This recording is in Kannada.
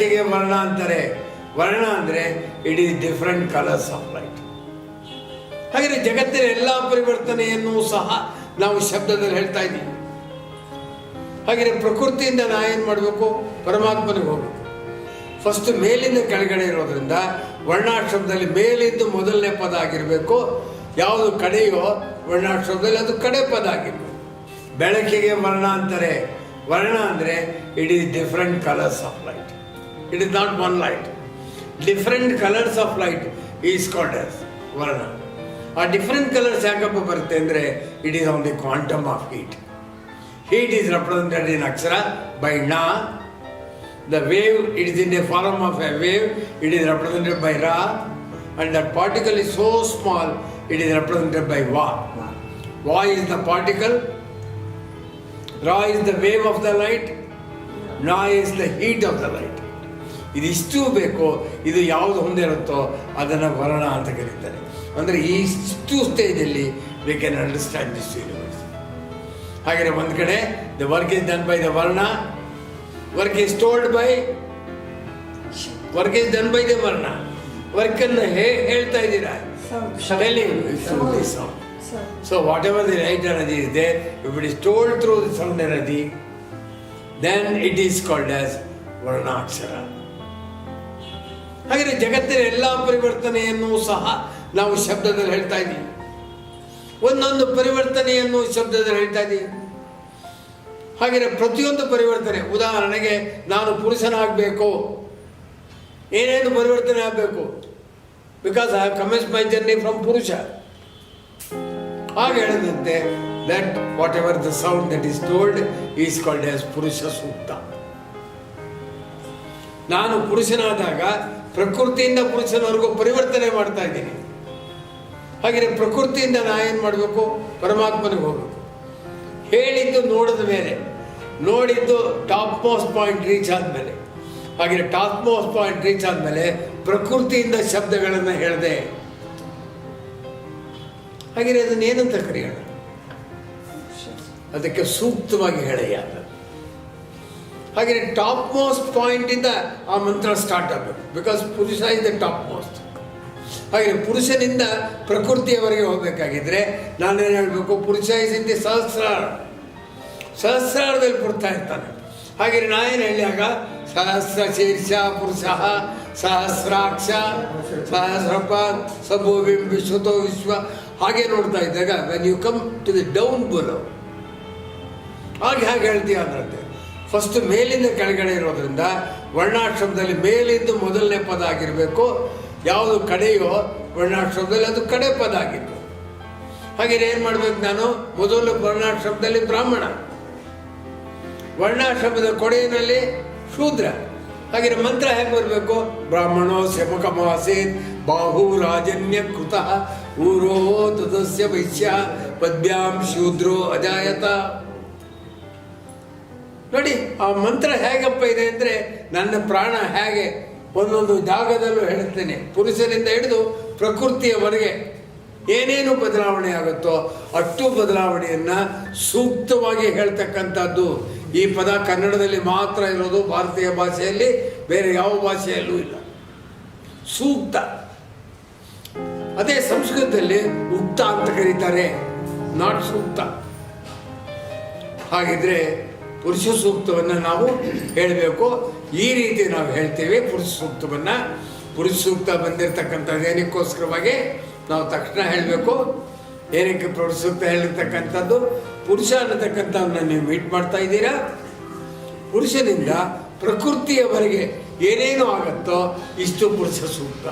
ಬೆಳಕಿಗೆ ವರ್ಣ ಅಂತಾರೆ. ವರ್ಣ ಅಂದರೆ it is different colours of light ಜಗತ್ತಿನ ಎಲ್ಲ ಪರಿವರ್ತನೆಯನ್ನು ಸಹ ನಾವು ಶಬ್ದದಲ್ಲಿ ಹೇಳ್ತಾ ಇದ್ದೀವಿ. ಹಾಗೆ ಪ್ರಕೃತಿಯಿಂದ ನಾ ಏನು ಮಾಡಬೇಕು? ಪರಮಾತ್ಮನಿಗೆ ಹೋಗ್ಬೇಕು. ಫಸ್ಟ್ ಮೇಲಿಂದ ಕೆಳಗಡೆ ಇರೋದ್ರಿಂದ ವರ್ಣಾಶ್ರಮದಲ್ಲಿ ಮೇಲಿದ್ದು ಮೊದಲನೇ ಪದ ಆಗಿರಬೇಕು. ಯಾವುದು ಕಡೆಯೋ ವರ್ಣಾಶ್ರಮದಲ್ಲಿ ಅದು ಕಡೆ ಪದ ಆಗಿರ್ಬೇಕು. ಬೆಳಕಿಗೆ ವರ್ಣ ಅಂತಾರೆ. ವರ್ಣ ಅಂದರೆ it is different colours of light it is not one light different colours of light is called as ವರ್ಣ ಆ ಡಿಫ್ರೆಂಟ್ ಕಲರ್ಸ್ ಯಾಕಪ್ಪ ಬರುತ್ತೆ ಅಂದರೆ it is on the quantum of heat heat is represented in akshara by na the wave it is in the form of a wave it is represented by ra and that particle is so small it is represented by va va is the particle ra is the wave of the light na is the heat of the light ಇಷ್ಟು ಬೇಕು ಇದು ಯಾವುದು ಹೊಂದಿರುತ್ತೋ ಅದನ್ನು ವರ್ಣ ಅಂತ ಕರೀತಾರೆ. ಅಂದರೆ ಈ ಇಷ್ಟು ಸ್ಟೇಜಲ್ಲಿ we can understand this universe ಹಾಗೆ ಒಂದು ಕಡೆ the work is done by the ವರ್ಣ work is told by work is done by the ವರ್ಣ ವರ್ಕನ್ನು ಹೇ ಹೇಳ್ತಾ ಇದ್ದೀರಾ? So whatever the right energy is they if it is told through the sound energy then it is called as ವರ್ಣಾಕ್ಷರ ಹಾಗೆ ಜಗತ್ತಿನ ಎಲ್ಲ ಪರಿವರ್ತನೆಯನ್ನು ಸಹ ನಾವು ಶಬ್ದದಲ್ಲಿ ಹೇಳ್ತಾ ಇದ್ದೀವಿ. ಒಂದೊಂದು ಪರಿವರ್ತನೆಯನ್ನು ಶಬ್ದದಲ್ಲಿ ಹೇಳ್ತಾ ಇದ್ದೀವಿ. ಹಾಗೆ ಪ್ರತಿಯೊಂದು ಪರಿವರ್ತನೆ, ಉದಾಹರಣೆಗೆ ನಾನು ಪುರುಷನಾಗಬೇಕು. ಏನೇನು ಪರಿವರ್ತನೆ ಆಗಬೇಕು? Because I commence my journey from ಪುರುಷ. ಹಾಗೆ ಹೇಳಿದಂತೆ that whatever the sound that is told is called as ಪುರುಷ ಸೂಕ್ತ. ನಾನು ಪುರುಷನಾದಾಗ ಪ್ರಕೃತಿಯಿಂದ ಪುರುಷನವರೆಗೂ ಪರಿವರ್ತನೆ ಮಾಡ್ತಾ ಇದ್ದೀನಿ. ಹಾಗೆ ಪ್ರಕೃತಿಯಿಂದ ನಾ ಏನು ಮಾಡಬೇಕು? ಪರಮಾತ್ಮನಿಗೆ ಹೋಗಬೇಕು. ಹೇಳಿದ್ದು ನೋಡಿದ ಮೇಲೆ, ನೋಡಿದ್ದು ಟಾಪ್ ಮೋಸ್ಟ್ ಪಾಯಿಂಟ್ ರೀಚ್ ಆದಮೇಲೆ. ಹಾಗೆ ಟಾಪ್ ಮೋಸ್ಟ್ ಪಾಯಿಂಟ್ ರೀಚ್ ಆದಮೇಲೆ ಪ್ರಕೃತಿಯಿಂದ ಶಬ್ದಗಳನ್ನು ಹೇಳಿದೆ. ಹಾಗೆ ಅದನ್ನು ಏನಂತ ಕರೆಯೋಣ? ಅದಕ್ಕೆ ಸೂಕ್ತವಾಗಿ ಹೇಳೆಯ ಹಾಗೆ ಟಾಪ್ ಮೋಸ್ಟ್ ಪಾಯಿಂಟಿಂದ ಆ ಮಂತ್ರ ಸ್ಟಾರ್ಟ್ ಆಗಬೇಕು ಬಿಕಾಸ್ ಪುರುಷ ಇಸ್ ದ ಟಾಪ್ ಮೋಸ್ಟ್ ಹಾಗೆ ಪುರುಷನಿಂದ ಪ್ರಕೃತಿಯವರೆಗೆ ಹೋಗಬೇಕಾಗಿದ್ರೆ ನಾನೇನು ಹೇಳಬೇಕು? ಪುರುಷ ಇಸ್ ಇನ್ ದಿ ಸಹಸ್ರಾರ. ಸಹಸ್ರಾರದಲ್ಲಿ ಪುರ್ತಾ ಇರ್ತಾನೆ. ಹಾಗೆ ನಾ ಏನು ಹೇಳಿಯಾಗ? ಸಹಸ್ರ ಶೀರ್ಷ ಪುರುಷ, ಸಹಸ್ರಾಕ್ಷ ಸಹಸ್ರಪ ಸಭೋವಿಂ ವಿಶ್ವತೋ ವಿಶ್ವ. ಹಾಗೆ ನೋಡ್ತಾ ಇದ್ದಾಗ when you come to the down below ಹಾಗೆ ಹಾಗೆ ಹೇಳ್ತೀಯ ಅದರಂತೆ. ಫಸ್ಟ್ ಮೇಲಿಂದ ಕೆಳಗಡೆ ಇರೋದ್ರಿಂದ ವರ್ಣಾಶ್ರಮದಲ್ಲಿ ಮೇಲಿಂದ ಮೊದಲನೇ ಪದ ಆಗಿರಬೇಕು. ಯಾವುದು ಕಡೆಯೋ ವರ್ಣಾಶ್ರಮದಲ್ಲಿ ಅದು ಕಡೆ ಪದ ಆಗಿತ್ತು. ಹಾಗೆ ಏನು ಮಾಡ್ಬೇಕು ನಾನು? ಮೊದಲು ವರ್ಣಾಶ್ರಮದಲ್ಲಿ ಬ್ರಾಹ್ಮಣ. ವರ್ಣಾಶ್ರಮದ ಕೊಡೆಯಲ್ಲಿ ಶೂದ್ರ. ಹಾಗೆ ಮಂತ್ರ ಹೇಗೆ ಬರಬೇಕು? ಬ್ರಾಹ್ಮಣೋ ಶಮಕಮಾಸೇತ್ ಬಾಹು ರಾಜನ್ಯ ಕೃತ ಊರೋ ತದಸ್ಯ ವೈಶ್ಯ ಪದ್ಭ್ಯಾಂ ಶೂದ್ರೋ ಅಜಾಯತ. ನೋಡಿ, ಆ ಮಂತ್ರ ಹೇಗಪ್ಪ ಇದೆ ಅಂದರೆ ನನ್ನ ಪ್ರಾಣ ಹೇಗೆ ಒಂದೊಂದು ಜಾಗದಲ್ಲೂ ಹೇಳುತ್ತೇನೆ. ಪುರುಷರಿಂದ ಹಿಡಿದು ಪ್ರಕೃತಿಯವರೆಗೆ ಏನೇನು ಬದಲಾವಣೆ ಆಗುತ್ತೋ ಅಷ್ಟು ಬದಲಾವಣೆಯನ್ನು ಸೂಕ್ತವಾಗಿ ಹೇಳ್ತಕ್ಕಂಥದ್ದು. ಈ ಪದ ಕನ್ನಡದಲ್ಲಿ ಮಾತ್ರ ಇರೋದು, ಭಾರತೀಯ ಭಾಷೆಯಲ್ಲಿ ಬೇರೆ ಯಾವ ಭಾಷೆಯಲ್ಲೂ ಇಲ್ಲ. ಸೂಕ್ತ. ಅದೇ ಸಂಸ್ಕೃತದಲ್ಲಿ ಉಕ್ತ ಅಂತ ಕರೀತಾರೆ. ನಾಟ್ ಸೂಕ್ತ. ಹಾಗಿದ್ರೆ ಪುರುಷ ಸೂಕ್ತವನ್ನು ನಾವು ಹೇಳಬೇಕು. ಈ ರೀತಿ ನಾವು ಹೇಳ್ತೇವೆ ಪುರುಷ ಸೂಕ್ತವನ್ನು ಪುರುಷ ಸೂಕ್ತ ಬಂದಿರತಕ್ಕಂಥದ್ದು ಏನಕ್ಕೋಸ್ಕರವಾಗಿ? ನಾವು ತಕ್ಷಣ ಹೇಳಬೇಕು. ಏನಕ್ಕೆ ಪುರುಷ ಸೂಕ್ತ ಹೇಳಿರ್ತಕ್ಕಂಥದ್ದು? ಪುರುಷ ಅನ್ನತಕ್ಕಂಥವನ್ನ ನೀವು ಮೀಟ್ ಮಾಡ್ತಾ ಇದ್ದೀರಾ? ಪುರುಷನಿಂದ ಪ್ರಕೃತಿಯವರೆಗೆ ಏನೇನು ಆಗುತ್ತೋ ಇಷ್ಟು ಪುರುಷ ಸೂಕ್ತ